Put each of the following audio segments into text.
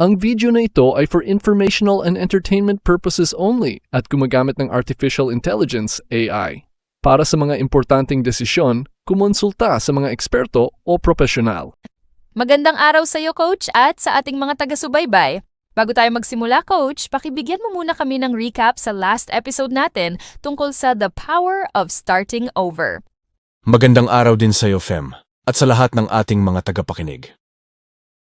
Ang video na ito ay for informational and entertainment purposes only at gumagamit ng Artificial Intelligence AI. Para sa mga importanteng desisyon, kumonsulta sa mga eksperto o profesional. Magandang araw sa iyo, Coach, at sa ating mga taga-subaybay. Bago tayo magsimula, Coach, pakibigyan mo muna kami ng recap sa last episode natin tungkol sa The Power of Starting Over. Magandang araw din sa iyo, Fem, at sa lahat ng ating mga tagapakinig.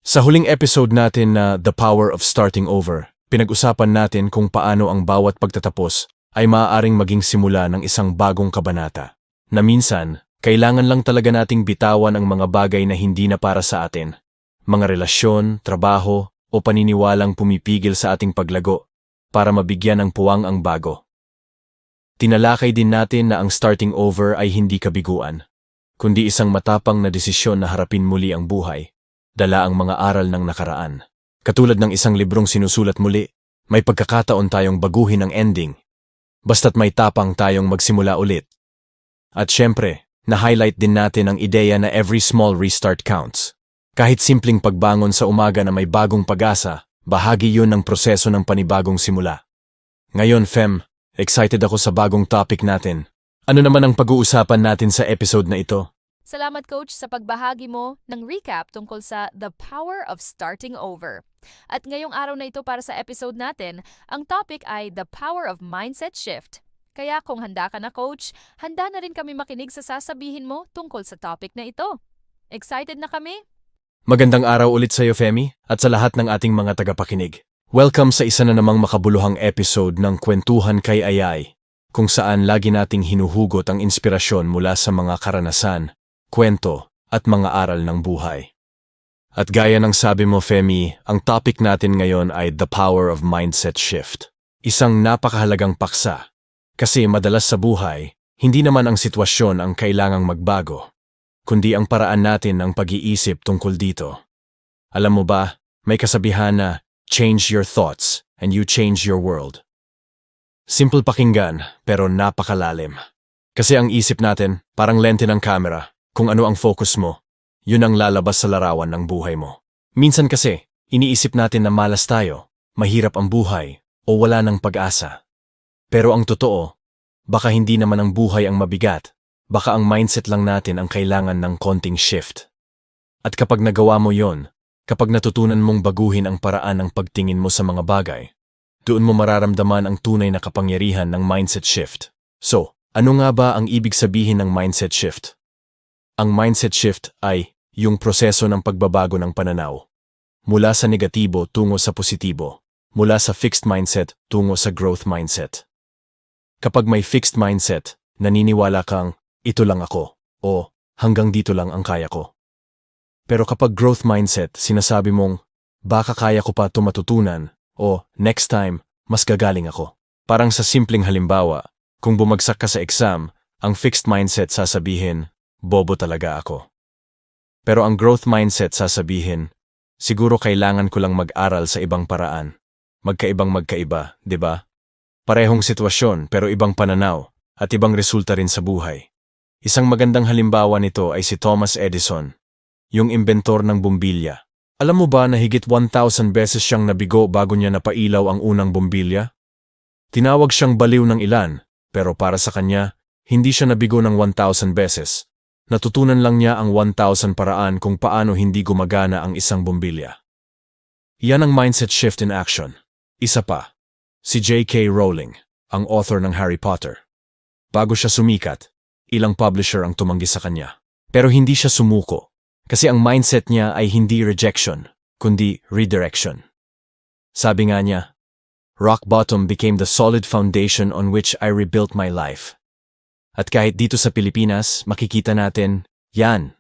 Sa huling episode natin na The Power of Starting Over, pinag-usapan natin kung paano ang bawat pagtatapos ay maaaring maging simula ng isang bagong kabanata. Na minsan, kailangan lang talaga nating bitawan ang mga bagay na hindi na para sa atin. Mga relasyon, trabaho, o paniniwalang pumipigil sa ating paglago para mabigyan ng puwang ang bago. Tinalakay din natin na ang starting over ay hindi kabiguan, kundi isang matapang na desisyon na harapin muli ang buhay dala ang mga aral ng nakaraan. Katulad ng isang librong sinusulat muli, may pagkakataon tayong baguhin ang ending. Basta't may tapang tayong magsimula ulit. At syempre, na-highlight din natin ang ideya na every small restart counts. Kahit simpleng pagbangon sa umaga na may bagong pag-asa, bahagi yun ng proseso ng panibagong simula. Ngayon, Fem, excited ako sa bagong topic natin. Ano naman ang pag-uusapan natin sa episode na ito? Salamat, Coach, sa pagbahagi mo ng recap tungkol sa The Power of Starting Over. At ngayong araw na ito para sa episode natin, ang topic ay The Power of Mindset Shift. Kaya kung handa ka na, Coach, handa na rin kami makinig sa sasabihin mo tungkol sa topic na ito. Excited na kami? Magandang araw ulit sa iyo, Femi, at sa lahat ng ating mga tagapakinig. Welcome sa isa na namang makabuluhang episode ng Kwentuhan kay Ayay, kung saan lagi nating hinuhugot ang inspirasyon mula sa mga karanasan, kwento, at mga aral ng buhay. At gaya ng sabi mo, Femi, ang topic natin ngayon ay The Power of Mindset Shift. Isang napakahalagang paksa. Kasi madalas sa buhay, hindi naman ang sitwasyon ang kailangang magbago, kundi ang paraan natin ng pag-iisip tungkol dito. Alam mo ba, may kasabihan na, change your thoughts and you change your world. Simple pakinggan, pero napakalalim. Kasi ang isip natin, parang lente ng camera, kung ano ang focus mo, yun ang lalabas sa larawan ng buhay mo. Minsan kasi, iniisip natin na malas tayo, mahirap ang buhay, o wala ng pag-asa. Pero ang totoo, baka hindi naman ang buhay ang mabigat, baka ang mindset lang natin ang kailangan ng konting shift. At kapag nagawa mo yon, kapag natutunan mong baguhin ang paraan ng pagtingin mo sa mga bagay, doon mo mararamdaman ang tunay na kapangyarihan ng mindset shift. So, ano nga ba ang ibig sabihin ng mindset shift? Ang mindset shift ay yung proseso ng pagbabago ng pananaw. Mula sa negatibo tungo sa positibo. Mula sa fixed mindset tungo sa growth mindset. Kapag may fixed mindset, naniniwala kang, ito lang ako, o hanggang dito lang ang kaya ko. Pero kapag growth mindset, sinasabi mong, baka kaya ko pa ito matutunan, o next time, mas gagaling ako. Parang sa simpleng halimbawa, kung bumagsak ka sa exam, ang fixed mindset sasabihin, bobo talaga ako. Pero ang growth mindset sasabihin, siguro kailangan ko lang mag-aral sa ibang paraan. Magkaibang magkaiba, di ba? Parehong sitwasyon pero ibang pananaw at ibang resulta rin sa buhay. Isang magandang halimbawa nito ay si Thomas Edison, yung inventor ng bombilya. Alam mo ba na higit 1,000 beses siyang nabigo bago niya napailaw ang unang bombilya? Tinawag siyang baliw ng ilan, pero para sa kanya, hindi siya nabigo ng 1,000 beses. Natutunan lang niya ang 1,000 paraan kung paano hindi gumagana ang isang bombilya. Yan ang mindset shift in action. Isa pa, si J.K. Rowling, ang author ng Harry Potter. Bago siya sumikat, ilang publisher ang tumanggi sa kanya. Pero hindi siya sumuko, kasi ang mindset niya ay hindi rejection, kundi redirection. Sabi nga niya, Rock bottom became the solid foundation on which I rebuilt my life. At kahit dito sa Pilipinas, makikita natin, yan.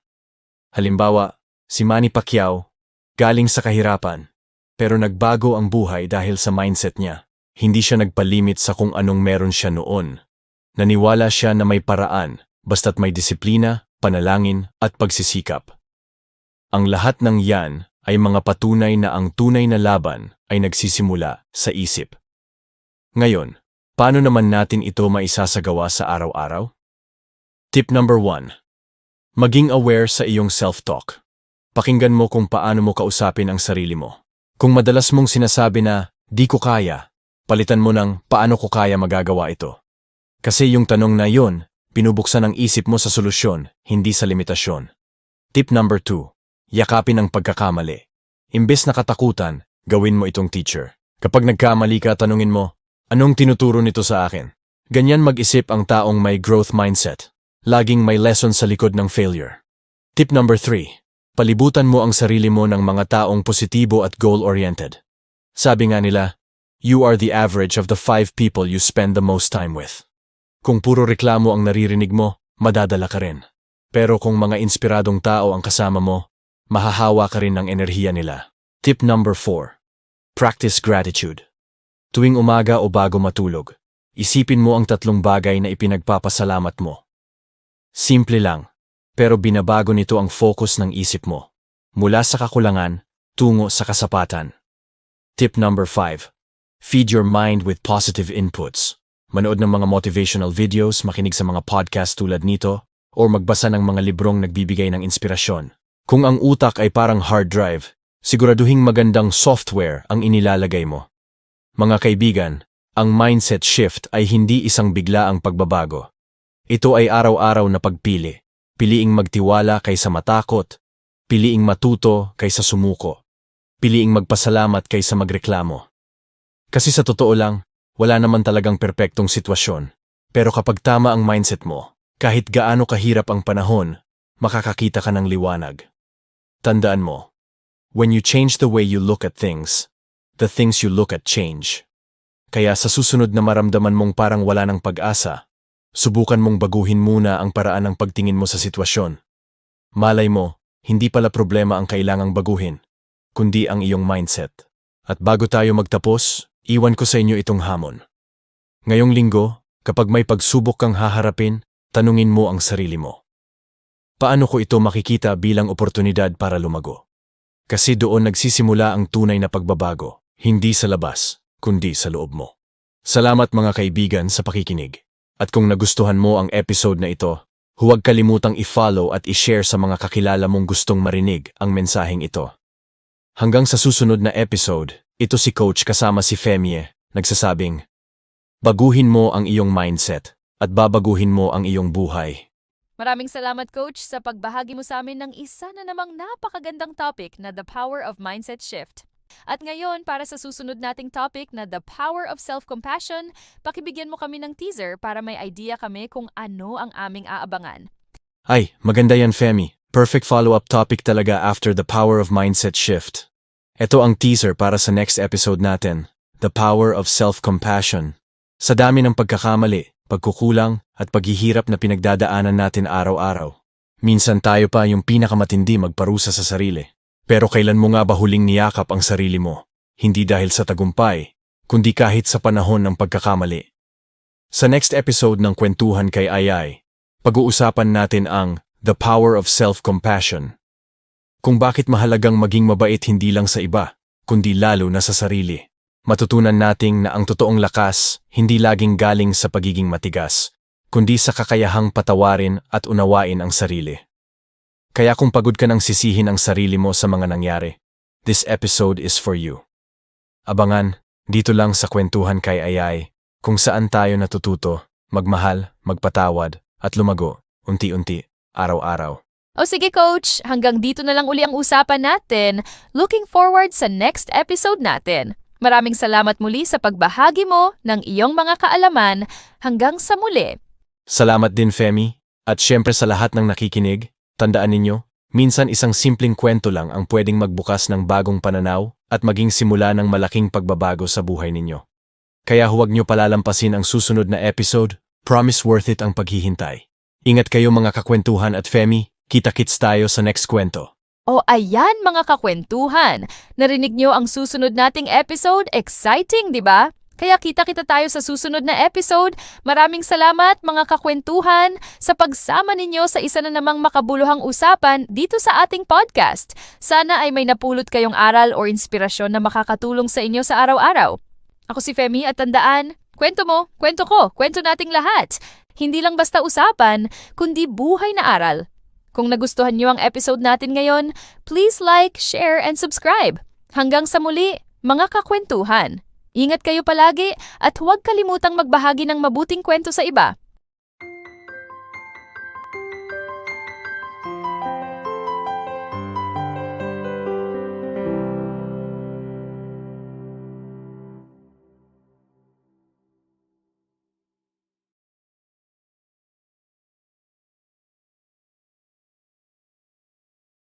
Halimbawa, si Manny Pacquiao, galing sa kahirapan, pero nagbago ang buhay dahil sa mindset niya. Hindi siya nagpalimit sa kung anong meron siya noon. Naniwala siya na may paraan, basta't may disiplina, panalangin, at pagsisikap. Ang lahat ng yan ay mga patunay na ang tunay na laban ay nagsisimula sa isip. Ngayon, paano naman natin ito maisasagawa sa araw-araw? Tip number 1. Maging aware sa iyong self-talk. Pakinggan mo kung paano mo kausapin ang sarili mo. Kung madalas mong sinasabi na, di ko kaya, palitan mo ng paano ko kaya magagawa ito. Kasi yung tanong na yon, pinubuksan ang isip mo sa solusyon, hindi sa limitasyon. Tip number 2. Yakapin ang pagkakamali. Imbes na katakutan, gawin mo itong teacher. Kapag nagkamali ka, tanungin mo, anong tinuturo nito sa akin? Ganyan mag-isip ang taong may growth mindset. Laging may lesson sa likod ng failure. Tip number 3. Palibutan mo ang sarili mo ng mga taong positibo at goal-oriented. Sabi nga nila, you are the average of the five people you spend the most time with. Kung puro reklamo ang naririnig mo, madadala ka rin. Pero kung mga inspiradong tao ang kasama mo, mahahawa ka rin ng enerhiya nila. Tip number 4. Practice gratitude. Tuwing umaga o bago matulog, isipin mo ang tatlong bagay na ipinagpapasalamat mo. Simple lang, pero binabago nito ang focus ng isip mo. Mula sa kakulangan, tungo sa kasapatan. Tip number 5. Feed your mind with positive inputs. Manood ng mga motivational videos, makinig sa mga podcast tulad nito, or magbasa ng mga librong nagbibigay ng inspirasyon. Kung ang utak ay parang hard drive, siguraduhing magandang software ang inilalagay mo. Mga kaibigan, ang mindset shift ay hindi isang biglaang pagbabago. Ito ay araw-araw na pagpili. Piliing magtiwala kaysa matakot. Piliing matuto kaysa sumuko. Piliing magpasalamat kaysa magreklamo. Kasi sa totoo lang, wala naman talagang perpektong sitwasyon. Pero kapag tama ang mindset mo, kahit gaano kahirap ang panahon, makakakita ka ng liwanag. Tandaan mo, when you change the way you look at things, the things you look at change. Kaya sa susunod na maramdaman mong parang wala ng pag-asa, subukan mong baguhin muna ang paraan ng pagtingin mo sa sitwasyon. Malay mo, hindi pala problema ang kailangang baguhin, kundi ang iyong mindset. At bago tayo magtapos, iwan ko sa inyo itong hamon. Ngayong linggo, kapag may pagsubok kang haharapin, tanungin mo ang sarili mo. Paano ko ito makikita bilang oportunidad para lumago? Kasi doon nagsisimula ang tunay na pagbabago, hindi sa labas, kundi sa loob mo. Salamat mga kaibigan sa pakikinig. At kung nagustuhan mo ang episode na ito, huwag kalimutang i-follow at i-share sa mga kakilala mong gustong marinig ang mensaheng ito. Hanggang sa susunod na episode, ito si Coach kasama si Femie, nagsasabing, Baguhin mo ang iyong mindset at babaguhin mo ang iyong buhay. Maraming salamat Coach sa pagbahagi mo sa amin ng isa na namang napakagandang topic na The Power of Mindset Shift. At ngayon, para sa susunod nating topic na The Power of Self-Compassion, pakibigyan mo kami ng teaser para may idea kami kung ano ang aming aabangan. Ay, maganda yan Femi. Perfect follow-up topic talaga after the power of mindset shift. Ito ang teaser para sa next episode natin, The Power of Self-Compassion. Sa dami ng pagkakamali, pagkukulang, at paghihirap na pinagdadaanan natin araw-araw. Minsan tayo pa yung pinakamatindi magparusa sa sarili. Pero kailan mo nga ba huling niyakap ang sarili mo? Hindi dahil sa tagumpay, kundi kahit sa panahon ng pagkakamali. Sa next episode ng Kwentuhan kay Ayay, pag-uusapan natin ang The Power of Self-Compassion. Kung bakit mahalagang maging mabait hindi lang sa iba, kundi lalo na sa sarili. Matutunan nating na ang totoong lakas hindi laging galing sa pagiging matigas, kundi sa kakayahang patawarin at unawain ang sarili. Kaya kung pagod ka ng sisihin ang sarili mo sa mga nangyari, this episode is for you. Abangan, dito lang sa kwentuhan kay Ayay, kung saan tayo natututo, magmahal, magpatawad, at lumago, unti-unti, araw-araw. O sige Coach, hanggang dito na lang uli ang usapan natin. Looking forward sa next episode natin. Maraming salamat muli sa pagbahagi mo ng iyong mga kaalaman. Hanggang sa muli. Salamat din Femi, at syempre sa lahat ng nakikinig, tandaan ninyo, minsan isang simpleng kwento lang ang pwedeng magbukas ng bagong pananaw at maging simula ng malaking pagbabago sa buhay ninyo. Kaya huwag nyo palalampasin ang susunod na episode, promise worth it ang paghihintay. Ingat kayo mga kakwentuhan at Femi, kita-kits tayo sa next kwento. O ayan mga kakwentuhan, narinig nyo ang susunod nating episode? Exciting, di ba? Kaya kita-kita tayo sa susunod na episode. Maraming salamat mga kakwentuhan sa pagsama ninyo sa isa na namang makabuluhang usapan dito sa ating podcast. Sana ay may napulot kayong aral o inspirasyon na makakatulong sa inyo sa araw-araw. Ako si Femi at tandaan, kwento mo, kwento ko, kwento nating lahat. Hindi lang basta usapan, kundi buhay na aral. Kung nagustuhan niyo ang episode natin ngayon, please like, share, and subscribe. Hanggang sa muli, mga kakwentuhan. Ingat kayo palagi at huwag kalimutang magbahagi ng mabuting kwento sa iba.